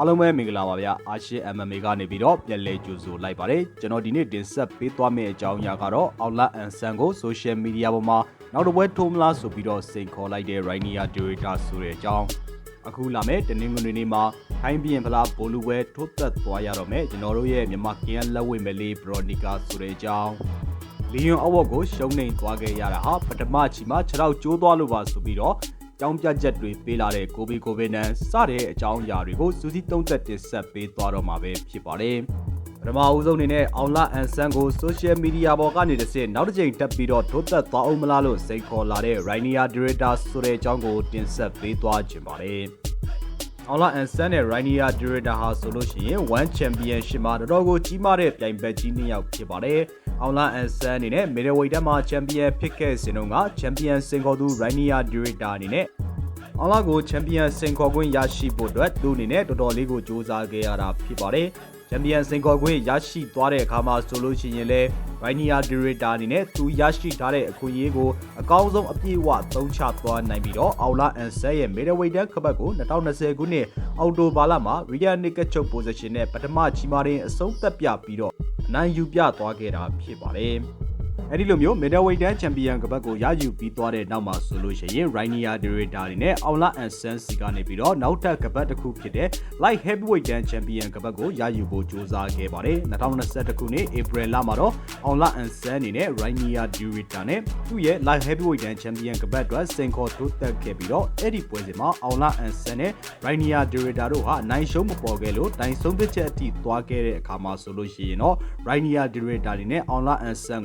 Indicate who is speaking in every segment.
Speaker 1: အားလုံးပဲမင်္ဂလာပါဗျာအာရှ MMA ကနေပြီးတော့ပြန်လည်ကြိုဆိုလိုက်ပါတယ်ကျွန်တော်ဒီနေ့တင်ဆက်ပေးသွားမယ့်အကြောင်းအရာကတော့အောင်လအန်ဆန်ကို social media ပေါ်မှာနောက်တစ်ပွဲထိုးမလားဆိုပြီးတော့စိန်ခေါ်လိုက်တဲ့ Rainier Director ဆိုတဲ့အကြောင်းအခုလာမယ့်တနင်္ဂနွေနေ့မှာထိုင်းပြည်ဖလားဘိုလူဝဲထိုးသက်သွားရတော့မယ်ကျွန်တော်တို့ရဲ့မြန်မာကင်လက်ဝိမလေး Veronica ဆိုတဲ့အကြောင်းလီယွန်အဝတ်ကိုရှုံးနေသွားခဲ့ရတာဟာပထမချီမှာခြေထောက်ကျိုးသွားလို့ပါဆိုပြီးတော့ ကြောင်းပြချက်တွေပေးလာတဲ့ကိုဘီကိုဘီနန်စတဲ့အကြောင်းအရာတွေကိုစူးစီးတုံးသက်တင်ဆက်ပေးသွားတော့မှာပဲဖြစ်ပါတယ်။ပထမအဦးဆုံးအနေနဲ့အောင်လာအန်ဆန်ကို social media ပေါ်ကနေတစ်ဆင့်နောက်တစ်ကြိမ်တက်ပြီးတော့ထိုးသက်သွားအောင်မလားလို့စိန်ခေါ်လာတဲ့ Rainier Director ဆိုတဲ့အကြောင်းကိုတင်ဆက်ပေးသွားခြင်းပါတယ်။အောင်လာအန်ဆန်နဲ့ Rainier Director ဟာဆိုလို့ရှိရင် One Championship မှာတော်တော်ကိုကြီးမားတဲ့ပြိုင်ဘက်ကြီးနှစ်ယောက်ဖြစ်ပါတယ်။ အောင်လာအန်ဆန်အနေနဲ့ middleweight တက်မှာချန်ပီယံဖြစ်ခဲ့စဉ်တုန်းကချန်ပီယံစင်ခေါ်သူ Rainier Director အနေနဲ့ အောင်လာကိုချန်ပီယံစင်ခေါ်ခွင့်ရရှိဖို့အတွက်သူအနေနဲ့တော်တော်လေးကိုစူးစမ်းခဲ့ရတာဖြစ်ပါတယ်ချန်ပီယံစင်ခေါ်ခွင့်ရရှိသွားတဲ့အခါမှာဆိုလို့ရှိရင်လည်း Rainier Director အနေနဲ့သူရရှိထားတဲ့အခွင့်အရေးကိုအကောင်းဆုံးအပြည့်အဝသုံးချသွားနိုင်ပြီးတော့အောင်လာအန်ဆန်ရဲ့ middleweight တက်ခပတ်ကို2020ခုနှစ်အောက်တိုဘာလမှာ Real Naked ချုပ် position နဲ့ပထမချီမာတင်အဆုံးသက်ပြပြီးတော့အနိုင်ယူပြသွားခဲ့တာဖြစ်ပါတယ်။ အဲဒီလိုမျိုး middleweight တန်းချန်ပီယံကပတ်ကိုရယူပြီးသွားတဲ့နောက်မှာဆိုလို့ရှိရင် Rainier Director တွေနဲ့အောင်လာအန်ဆန်စီကနေပြီးတော့နောက်ထပ်ကပတ်တစ်ခုဖြစ်တဲ့ Light Heavyweight တန်းချန်ပီယံကပတ်ကိုရယူဖို့ကြိုးစားခဲ့ပါတယ်2021ခုနှစ် April လမှာတော့အောင်လာအန်ဆန်အနေနဲ့ Rainier Director နဲ့သူ့ရဲ့ Light Heavyweight တန်းချန်ပီယံကပတ်အတွက်စင်ခေါ်ထိုးသက်ခဲ့ပြီးတော့အဲ့ဒီပွဲစဉ်မှာအောင်လာအန်ဆန်နဲ့ Rainier Director တို့ဟာနိုင်ရှုံးမပေါ်ခဲ့လို့တိုင်ဆုံးဖြတ်ချက်အထိသွားခဲ့တဲ့အခါမှာဆိုလို့ရှိရင်တော့ Rainier Director တွေနဲ့အောင်လာအန်ဆန်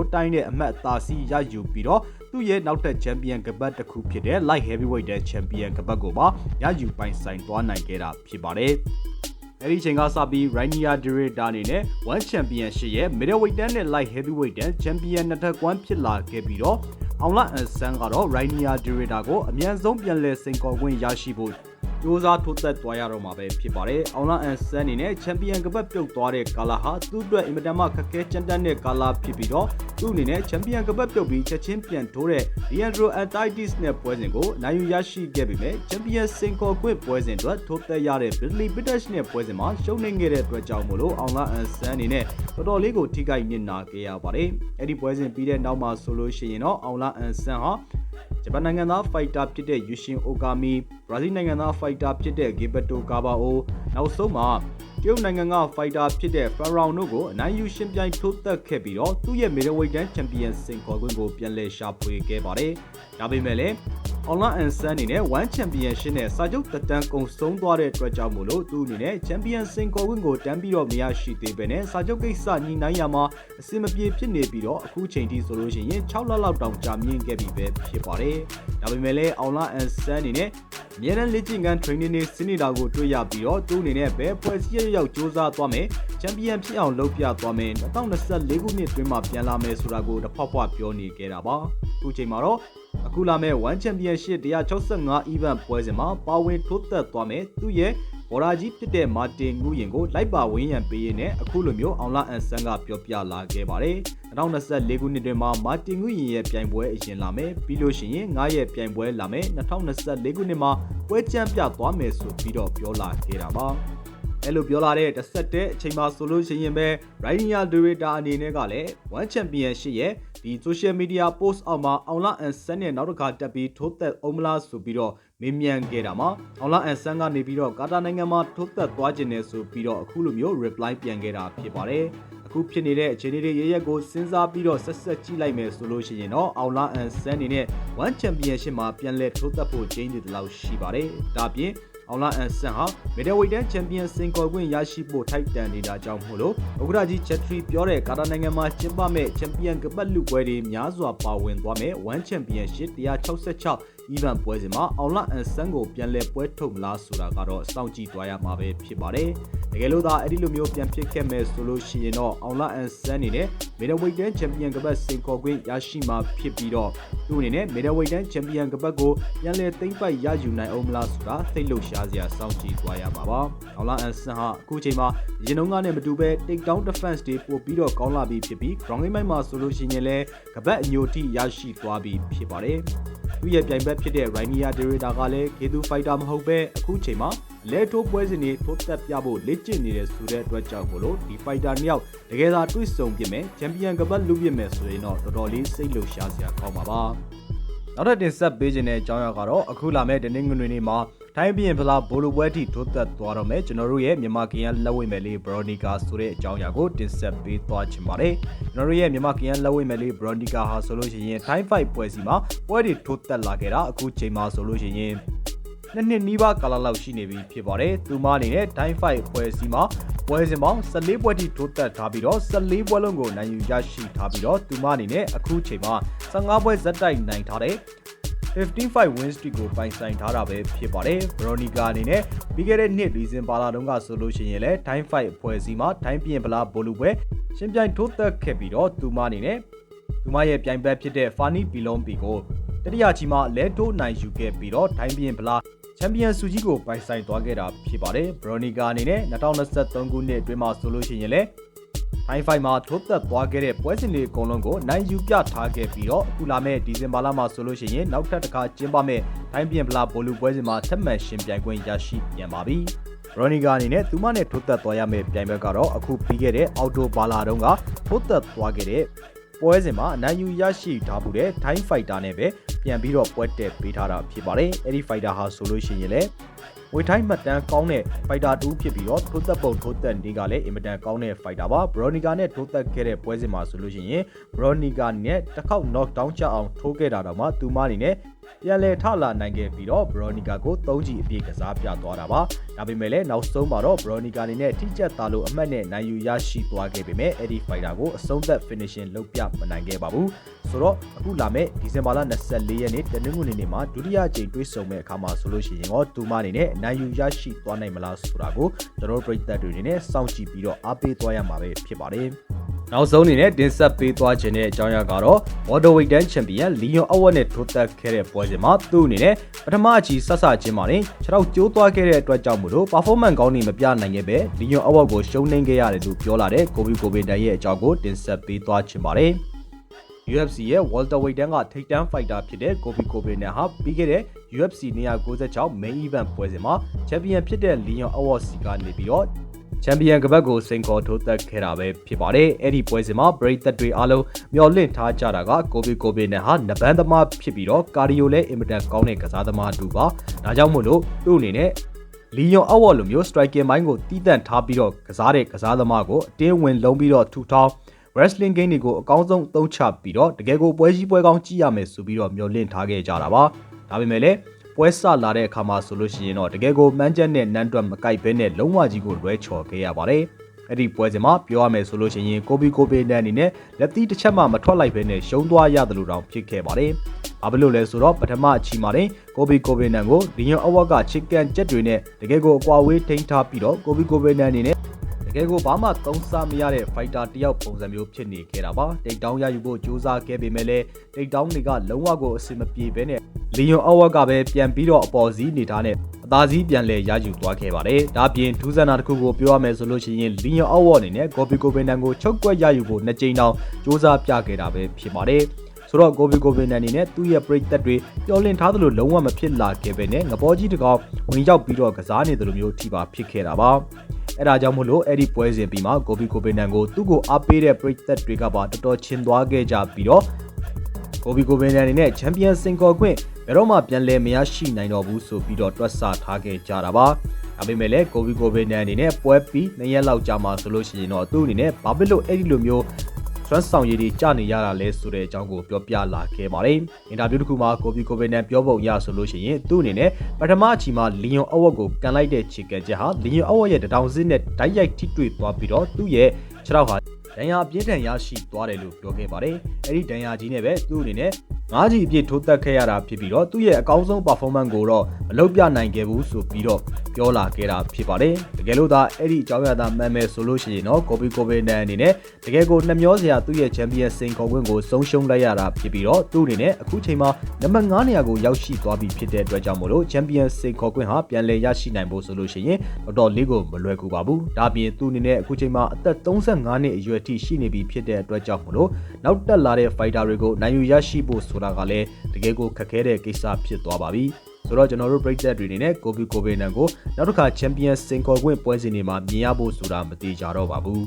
Speaker 1: ကို control တိုင်းတဲ့အမှတ်အသာစီရယူပြီးတော့သူ့ရဲ့နောက်ထပ်ချန်ပီယံကပတ်တစ်ခုဖြစ်တဲ့ light heavyweight တဲ့ချန်ပီယံကပတ်ကိုပါရယူပိုင်ဆိုင်သွားနိုင်ခဲ့တာဖြစ်ပါတယ်။အဲဒီချိန်ကစပြီး Rainier Director အနေနဲ့ One Championship ရဲ့ Middleweight တန်းနဲ့ Light Heavyweight တန်းချန်ပီယံနှစ်ထပ်ကွမ်းဖြစ်လာခဲ့ပြီးတော့အောင်လာအန်ဆန်ကတော့ Rainier Director ကိုအမြန်ဆုံးပြန်လည်စိန်ခေါ်ခွင့်ရရှိဖို့ စူးစမ်းထိုးသက်သွားရတော့မှာပဲဖြစ်ပါတယ်။အောင်လာအန်ဆန်အနေနဲ့ချန်ပီယံကပတ်ပြုတ်သွားတဲ့ကာလာဟာသူ့အတွက်အင်မတန်မှခက်ခဲကြမ်းတမ်းတဲ့ကာလာဖြစ်ပြီးတော့သူ့အနေနဲ့ချန်ပီယံကပတ်ပြုတ်ပြီးချက်ချင်းပြန်ထိုးတဲ့ Leandro Antitis နဲ့ပွဲစဉ်ကိုနိုင်ယူရရှိခဲ့ပေမဲ့ချန်ပီယံစင်ကော်ကွစ်ပွဲစဉ်အတွက်ထိုးသက်ရတဲ့ Billy British နဲ့ပွဲစဉ်မှာရှုံးနေခဲ့တဲ့အတွက်ကြောင့်မို့လို့အောင်လာအန်ဆန်အနေနဲ့တော်တော်လေးကိုထိခိုက်နစ်နာခဲ့ရပါတယ်။အဲ့ဒီပွဲစဉ်ပြီးတဲ့နောက်မှာဆိုလို့ရှိရင်တော့အောင်လာအန်ဆန်ဟာ ဂျပန်နိုင်ငံသားဖိုက်တာဖြစ်တဲ့ယူရှင်အိုကာမီဘရာဇီးနိုင်ငံသားဖိုက်တာဖြစ်တဲ့ဂေဘတိုကာဘာအိုနောက်ဆုံးမှာတရုတ်နိုင်ငံကဖိုက်တာဖြစ်တဲ့ဖရာရောင်တို့ကိုအနိုင်ယူရှင်ပြိုင်ထိုးသက်ခဲ့ပြီးတော့သူ့ရဲ့ middleweight တန်းချန်ပီယံစင်ခေါ်ခွင့်ကိုပြန်လည်ရှာဖွေခဲ့ပါတယ်။ဒါပေမဲ့လည်း online and sun အနေနဲ့ one championship နဲ့စာချုပ်တက်တန်းကုံဆုံးသွားတဲ့အတွက်ကြောင့်မို့လို့သူအနေနဲ့ champion စင်ခေါ်ခွင့်ကိုတန်းပြီးတော့မရရှိသေးပဲနဲ့စာချုပ်ကိစ္စညှိနှိုင်းရမှာအဆင်မပြေဖြစ်နေပြီးတော့အခုချိန်ထိဆိုလို့ရှိရင်6လလောက်တောင်ကြာမြင့်ခဲ့ပြီပဲဖြစ်ပါတယ်။ဒါပေမဲ့လည်း online and sun အနေနဲ့အများနဲ့လက်ကျင့်ကန် training တွေစနေတာကိုတွေ့ရပြီးတော့သူအနေနဲ့ဘယ်ဖွဲ့စည်းရရောက်စူးစမ်းသွားမယ်ချန်ပီယံဖြစ်အောင်လုပ်ပြသွားမယ်2024ခုနှစ်တွင်းမှာပြန်လာမယ်ဆိုတာကိုတစ်ဖောက်ဖွားပြောနေခဲ့တာပါအခုချိန်မှာတော့ အခုလာမဲ့ One Championship 165 event ပွဲစဉ်မှာပါဝင်ထိုးသက်သွားမယ်သူရဲ့ဘော်ရာကြီးဖြစ်တဲ့မာတင်ငူရင်ကိုလိုက်ပါဝင်းရံပေးရင်းနဲ့အခုလိုမျိုးအောင်လာအန်ဆန်ကပြောပြလာခဲ့ပါတယ်2024ခုနှစ်တွင်မှာမာတင်ငူရင်ရဲ့ပြိုင်ပွဲအရင်လာမယ်ပြီးလို့ရှိရင်9ရဲ့ပြိုင်ပွဲလာမယ်2024ခုနှစ်မှာပွဲချမ်းပြသွားမယ်ဆိုပြီးတော့ပြောလာခဲ့တာပါ အဲ့လိုပြောလာတဲ့တစ်ဆက်တဲ့အချိန်မှာဆိုလို့ရှိရင်ပဲ Rainier Director အနေနဲ့ကလည်း One Championship ရဲ့ဒီ social media post အောက်မှာအောင်လာအန်ဆန်နဲ့နောက်တစ်ခါတက်ပြီးထိုးသက်အောင်မလားဆိုပြီးတော့မေးမြန်းခဲ့တာမှာအောင်လာအန်ဆန်ကနေပြီးတော့ကာတာနိုင်ငံမှာထိုးသက်သွားခြင်းနဲ့ဆိုပြီးတော့အခုလိုမျိုး reply ပြန်ခဲ့တာဖြစ်ပါတယ်အခုဖြစ်နေတဲ့အခြေအနေတွေရရက်ကိုစဉ်းစားပြီးတော့ဆက်ဆက်ကြည့်လိုက်မယ်ဆိုလို့ရှိရင်တော့အောင်လာအန်ဆန်နေနဲ့ One Championship မှာပြန်လည်ထိုးသက်ဖို့ကျင်းနေတယ်လို့ရှိပါတယ်ဒါပြင် အောင်လာအန်ဆန်ဟာမီဒဝိတ်တန်ချန်ပီယံစင်ကော်ခွင့်ရရှိဖို့ထိုက်တန်နေတာကြောင့်မို့လို့ဥက္ကဋ္ဌကြီးချက်ထရီပြောတဲ့ကာတာနိုင်ငံမှာကျင်းပမဲ့ချန်ပီယံကပတ်လူပွဲတွေများစွာပါဝင်သွားမဲ့1ချန်ပီယံရှစ်166 event ပွဲစဉ်မှာအောင်လာအန်ဆန်ကိုပြန်လဲပွဲထုတ်မလားဆိုတာကတော့စောင့်ကြည့်သွားရမှာပဲဖြစ်ပါတယ်။ တကယ်လို့သာအဲ့ဒီလိုမျိုးပြန်ဖြစ်ခဲ့မယ်ဆိုလို့ရှိရင်တော့အောင်လာအန်ဆန်အနေနဲ့ middleweight တန်းချန်ပီယံကပတ်စင်ခေါ်ခွင့်ရရှိမှာဖြစ်ပြီးတော့သူ့အနေနဲ့ middleweight တန်းချန်ပီယံကပတ်ကိုပြန်လဲသိမ့်ပိုက်ရယူနိုင်အောင်မလားဆိုတာသိလို့ရှားစရာစောင့်ကြည့်သွားရမှာပါ။အောင်လာအန်ဆန်ဟာအခုချိန်မှာရင်နှုံးကနဲ့မတူပဲ take down defense တွေပို့ပြီးတော့ကောင်းလာပြီဖြစ်ပြီး ground game မှာဆိုလို့ရှိရင်လည်းကပတ်အညိုတိရရှိသွားပြီဖြစ်ပါတယ်။သူ့ရဲ့ပြိုင်ဘက်ဖြစ်တဲ့ Rainier Director ကလည်း K2 Fighter မဟုတ်ပဲအခုချိန်မှာ အလဲထိုးပွဲစဉ်တွေထိုးသက်ပြဖို့လက်ကျင့်နေတဲ့ဆိုတဲ့အတွက်ကြောင့်မို့လို့ဒီဖိုက်တာနှစ်ယောက်တကယ်သာတွေ့ဆုံပြစ်မယ်ချန်ပီယံကပတ်လူပြစ်မယ်ဆိုရင်တော့တော်တော်လေးစိတ်လှုပ်ရှားစရာကောင်းပါပါနောက်ထပ်တင်ဆက်ပေးခြင်းတဲ့အကြောင်းအရာကတော့အခုလာမယ့်တနင်္ဂနွေနေ့မှာထိုင်းပြည်ဖလားဘိုလိုပွဲထိထိုးသက်သွားတော့မယ်ကျွန်တော်တို့ရဲ့မြန်မာကင်ရလက်ဝိမယ်လေးဘရိုနီကာဆိုတဲ့အကြောင်းအရာကိုတင်ဆက်ပေးသွားချင်ပါတယ်ကျွန်တော်တို့ရဲ့မြန်မာကင်ရလက်ဝိမယ်လေးဘရိုနီကာဟာဆိုလို့ရှိရင်ထိုင်းဖိုက်ပွဲစီမှာပွဲတွေထိုးသက်လာခဲ့တာအခုချိန်မှာဆိုလို့ရှိရင် နှစ်နှစ်နီးပါးကာလလောက်ရှိနေပြီဖြစ်ပါတယ်။သူမအနေနဲ့ Time 5ပွဲစီမှာပွဲစဉ်ပေါင်း14ပွဲထိထိုးသက်ထားပြီးတော့14ပွဲလုံးကိုနိုင်ယူရရှိထားပြီးတော့သူမအနေနဲ့အခုချိန်မှာ15ပွဲဇက်တိုက်နိုင်ထားတဲ့15 win streak ကိုပိုင်ဆိုင်ထားတာပဲဖြစ်ပါတယ်။ Veronica အနေနဲ့ပြီးခဲ့တဲ့နှစ်ဒီဇင်ဘာလတုန်းကဆိုလို့ရှိရင်လည်း Time 5အဖွဲ့အစည်းမှာ Time ပြင်ပလားဘိုလူပွဲရှင်းပြိုင်ထိုးသက်ခဲ့ပြီးတော့သူမအနေနဲ့သူမရဲ့ပြိုင်ဘက်ဖြစ်တဲ့ Fanny Pilon P ကိုတတိယချီမှာလဲတိုးနိုင်ယူခဲ့ပြီးတော့ Time ပြင်ပလား ချန်ပီယံဆုကြီးကိုပိုင်ဆိုင်သွားခဲ့တာဖြစ်ပါတယ်။ Veronica အနေနဲ့2023ခုနှစ်အတွင်းမှာဆိုလို့ရှိရင်လည်း High Five မှာထိုးသက်သွားခဲ့တဲ့ပွဲစဉ်တွေအကုန်လုံးကိုနိုင်ယူပြထားခဲ့ပြီးတော့အခုလာမယ့်ဒီဇင်ဘာလမှာဆိုလို့ရှိရင်နောက်ထပ်တစ်ခါကျင်းပမယ့်တိုင်းပြင်ပလာဘိုလူပွဲစဉ်မှာထပ်မံရှင်ပြိုင်ခွင့်ရရှိပြန်ပါပြီ။ရိုနီဂါအနေနဲ့သူမနဲ့ထိုးသက်သွားရမယ့်ပြိုင်ဘက်ကတော့အခုပြီးခဲ့တဲ့အော်တိုဘာလာတုန်းကထိုးသက်သွားခဲ့တဲ့ပွဲစဉ်မှာအနိုင်ယူရရှိထားမှုတဲ့ Time Fighter နဲ့ပဲ ပြန်ပြီးတော့ပွဲတက်ပေးထားတာဖြစ်ပါတယ်။အဲ့ဒီ Fighter ဟာဆိုလို့ရှိရင်လည်း ဝေထိုင်းမှတ်တမ်းကောင်းတဲ့ဖိုက်တာတူဖြစ်ပြီးတော့ထိုးသက်ပုံထိုးသက်နေကလည်းအင်မတန်ကောင်းတဲ့ဖိုက်တာပါဘရိုနီကာနဲ့ထိုးသက်ခဲ့တဲ့ပွဲစဉ်မှာဆိုလို့ရှိရင်ဘရိုနီကာနဲ့တစ်ခေါက် knock down ချအောင်ထိုးခဲ့တာတော့မှသူမအနေနဲ့ပြန်လဲထလာနိုင်ခဲ့ပြီးတော့ဘရိုနီကာကို၃ချီအပြည့်ကစားပြသွားတာပါဒါပေမဲ့လည်းနောက်ဆုံးမှာတော့ဘရိုနီကာအနေနဲ့ထိကျက်သားလို့အမှတ်နဲ့နိုင်ယူရရှိသွားခဲ့ပေမဲ့အဲ့ဒီဖိုက်တာကိုအဆုံးသက် finishing လုပ်ပြမနိုင်ခဲ့ပါဘူးဆိုတော့အခုလာမယ့်ဒီဇင်ဘာလ24ရက်နေ့တနင်္ဂနွေနေ့မှာဒုတိယကြိမ်တွေ့ဆုံမဲ့အခါမှာဆိုလို့ရှိရင်တော့သူမအနေနဲ့နိုင်ယူရရှိသွားနိုင်မလားဆိုတာကိုကျွန်တော်တို့ပြည်သက်တွေအနေနဲ့စောင့်ကြည့်ပြီးတော့အားပေးသွားရမှာပဲဖြစ်ပါတယ်နောက်ဆုံးအနေနဲ့တင်ဆက်ပေးသွားခြင်းတဲ့အကြောင်းအရာကတော့ Waterweight တန်းချန်ပီယံလီယွန်အဝတ်နဲ့ထိုးသက်ခဲ့တဲ့ပွဲစဉ်မှာသူ့အနေနဲ့ပထမအချီဆက်ဆချင်းမှာတင်ခြေထောက်ကျိုးသွားခဲ့တဲ့အတွက်ကြောင့်မို့လို့ performance ကောင်းနေမပြနိုင်ခဲ့ပဲလီယွန်အဝတ်ကိုရှုံးနိမ့်ခဲ့ရတယ်လို့ပြောလာတဲ့ကိုဘီကိုဘီတန်ရဲ့အကြောင်းကိုတင်ဆက်ပေးသွားခြင်းပါတယ် UFC ရဲ့ welterweight တန်းကထိပ်တန်း fighter ဖြစ်တဲ့ Kobe Kobe နဲ့ဟာပြီးခဲ့တဲ့ UFC 296 main event ပွဲစဉ်မှာ champion ဖြစ်တဲ့ Leon Edwards ကနေပြီးတော့ချန်ပီယံကပတ်ကိုစိန်ခေါ်ထိုးသက်ခဲ့တာပဲဖြစ်ပါတယ်။အဲ့ဒီပွဲစဉ်မှာပရိသတ်တွေအားလုံးမျှော်လင့်ထားကြတာကကိုဘီကိုဘီနဲ့ဟာနဘန်းသမားဖြစ်ပြီးတော့ကာဒီယိုလည်းအင်မတန်ကောင်းတဲ့ကစားသမားတူပါ။ဒါကြောင့်မို့လို့သူ့အနေနဲ့လီယွန်အော့ဝေါ်လိုမျိုး striking mind ကိုတီးတန့်ထားပြီးတော့ကစားတဲ့ကစားသမားကိုအတင်းဝင်လုံးပြီးတော့ထူထောင်း wrestling game တွေကိုအကောင်းဆုံးသုံးချပြီးတော့တကယ်ကိုပွဲကြီးပွဲကောင်းကြည့်ရမယ်ဆိုပြီးတော့မျှော်လင့်ထားခဲ့ကြတာပါဒါပေမဲ့လည်းပွဲစလာတဲ့အခါမှာဆိုလို့ရှိရင်တော့တကယ်ကိုမန်းချက်နဲ့နန်းတွက်မကိုက်ဘဲနဲ့လုံးဝကြီးကိုလွဲချော်ခဲ့ရပါတယ်အဲ့ဒီပွဲစဉ်မှာပြောရမယ်ဆိုလို့ရှိရင်ကိုဘီကိုဘီနန်အနေနဲ့လက်သီးတစ်ချက်မှမထွက်လိုက်ဘဲနဲ့ရှုံးသွားရတယ်လို့တောင်ဖြစ်ခဲ့ပါတယ်။ဘာဖြစ်လို့လဲဆိုတော့ပထမအချီမှာတင်ကိုဘီကိုဘီနန်ကိုဒီညအဝက်ကချစ်ကန်ကြက်တွေနဲ့တကယ်ကိုအကွာဝေးထိန်းထားပြီးတော့ကိုဘီကိုဘီနန်အနေနဲ့တ ကယ်ကိုဘာမှသုံးစားမရတဲ့ fighter တယောက်ပုံစံမျိုးဖြစ်နေခဲ့တာပါတိတ်တောင်းရယူဖို့ကြိုးစားခဲ့ပေမဲ့လည်းတိတ်တောင်းတွေကလုံးဝကိုအဆင်မပြေဘဲနဲ့လီယွန်အော်ဝက်ကပဲပြန်ပြီးတော့အပေါ်စီးနေထားတဲ့အသာစီးပြန်လဲရယူသွားခဲ့ပါတယ်ဒါပြင်ထူးဆန်းတာတစ်ခုကိုပြောရမယ်ဆိုလို့ရှိရင်လီယွန်အော်ဝအနေနဲ့ဂိုဘီကိုဘင်တန်ကိုချုပ်ကွက်ရယူဖို့နှစ်ကြိမ်တောင်စူးစမ်းပြခဲ့တာပဲဖြစ်ပါတယ်ဆိုတော့ကိုဗီကိုဗီနန်အနေနဲ့သူ့ရဲ့ပရိသတ်တွေပျော်လင့်ထားသလိုလုံးဝမဖြစ်လာခဲ့ပဲနဲ့ငဘောကြီးတကောင်ဝင်ရောက်ပြီးတော့ကစားနေတယ်လို့မျိုးထိပါဖြစ်ခဲ့တာပါ အဲဒါကြောင့်မို့လို့အဲ့ဒီပွဲစဉ်ပြီးမှကိုဗီကိုဗီနန်ကိုသူ့ကိုအားပေးတဲ့ပရိသတ်တွေကပါတော်တော်ချင်သွားခဲ့ကြပြီးတော့ကိုဗီကိုဗီနန်အနေနဲ့ချန်ပီယံစင်ကော်ခွင့်ဘယ်တော့မှပြန်လည်မရရှိနိုင်တော့ဘူးဆိုပြီးတော့တွက်ဆထားခဲ့ကြတာပါဒါပေမဲ့လည်းကိုဗီကိုဗီနန်အနေနဲ့ပွဲပြီးနှစ်ရက်လောက်ကြာမှဆိုလို့ရှိရင်တော့သူ့အနေနဲ့ဘာဖြစ်လို့အဲ့ဒီလိုမျိုး စွမ်းဆောင်ရည်တွေကြနေရတာလဲဆိုတဲ့အကြောင်းကိုပြောပြလာခဲ့ပါတယ်။အင်တာဗျူးတစ်ခုမှာကိုဗီကိုဗီနန်ပြောပုံရဆိုလို့ရှိရင်သူ့အနေနဲ့ပထမအချီမှာလီယွန်အဝတ်ကိုကန်လိုက်တဲ့ခြေကန်ချက်ဟာလီယွန်အဝတ်ရဲ့တထောင်စစ်နဲ့ဓာတ်ရိုက်ထိတွေ့သွားပြီးတော့သူ့ရဲ့ခြေထောက်ဟာဒဏ်ရာအပြင်းထန်ရရှိသွားတယ်လို့ပြောခဲ့ပါတယ်။အဲ့ဒီဒဏ်ရာကြီးနဲ့ပဲသူ့အနေနဲ့ ငါးကြီးအပြည့်ထိုးသက်ခဲ့ရတာဖြစ်ပြီးတော့သူ့ရဲ့အကောင်းဆုံး performance ကိုတော့မလုပ်ပြနိုင်ခဲ့ဘူးဆိုပြီးတော့ပြောလာခဲ့တာဖြစ်ပါတယ်။တကယ်လို့သာအဲ့ဒီအကြောင်းအရာသာမှန်မယ်ဆိုလို့ရှိရင်တော့ကိုပီကိုပီနန်အနေနဲ့တကယ်ကိုနှမျောစရာသူ့ရဲ့ champion စင်ခေါ်ခွင့်ကိုဆုံးရှုံးလိုက်ရတာဖြစ်ပြီးတော့သူ့အနေနဲ့အခုချိန်မှာနံပါတ်9နေရာကိုရောက်ရှိသွားပြီဖြစ်တဲ့အတွက်ကြောင့်မို့လို့ champion စင်ခေါ်ခွင့်ဟာပြန်လည်ရရှိနိုင်ဖို့ဆိုလို့ရှိရင်တော်တော်လေးကိုမလွယ်ကူပါဘူး။ဒါပြင်သူ့အနေနဲ့အခုချိန်မှာအသက်35နှစ်အရွယ်ထိရှိနေပြီဖြစ်တဲ့အတွက်ကြောင့်မို့လို့နောက်တက်လာတဲ့ fighter တွေကိုနိုင်ယူရရှိဖို့ဆိုတာကလည်းတကယ်ကိုခက်ခဲတဲ့ကိစ္စဖြစ်သွားပါပြီ။ဆိုတော့ကျွန်တော်တို့ပြည်သက်တွေအနေနဲ့ကိုဘီကိုဗေနန်ကိုနောက်တစ်ခါချန်ပီယံစင်ကော်ခွင့်ပွဲစဉ်တွေမှာမြင်ရဖို့ဆိုတာမသေးကြတော့ပါဘူး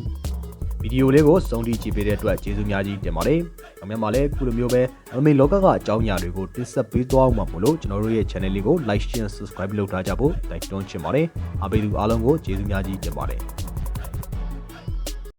Speaker 1: ဗီဒီယိုလေးကိုစုံတီကြည့်ပေးတဲ့အတွက်ကျေးဇူးများကြီးတင်ပါတယ်။နောက်မြမှာလည်းခုလိုမျိုးပဲအမေလောကကအကြောင်းအရာတွေကိုတင်ဆက်ပေးသွားအောင်ပါမို့လို့ကျွန်တော်တို့ရဲ့ channel လေးကို like share subscribe လုပ်ထားကြဖို့တိုက်တွန်းချင်ပါတယ်။အားပေးသူအားလုံးကိုကျေးဇူးများကြီးတင်ပါတယ်။